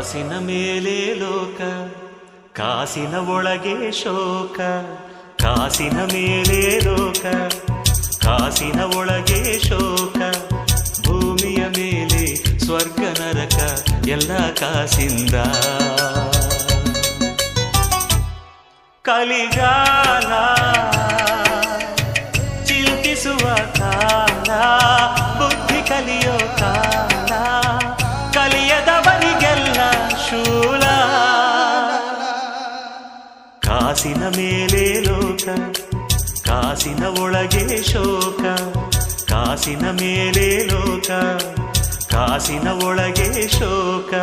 ಕಾಸಿನ ಮೇಲೆ ಲೋಕ, ಕಾಸಿನ ಒಳಗೆ ಶೋಕ, ಕಾಸಿನ ಮೇಲೆ ಲೋಕ, ಕಾಸಿನ ಒಳಗೆ ಶೋಕ, ಭೂಮಿಯ ಮೇಲೆ ಸ್ವರ್ಗ ನರಕ, ಎಲ್ಲ ಕಾಸಿಂದ. ಕಲಿಗಾಲ, ಚಿಂತಿಸುವ ಕಾಲ ಕಾಸಿನ ಮೇಲೆ ಲೋಕ ಕಾಸಿನ ಒಳಗೆ ಶೋಕ ಕಾಸಿನ ಮೇಲೆ ಲೋಕ ಕಾಸಿನ ಒಳಗೆ ಶೋಕ.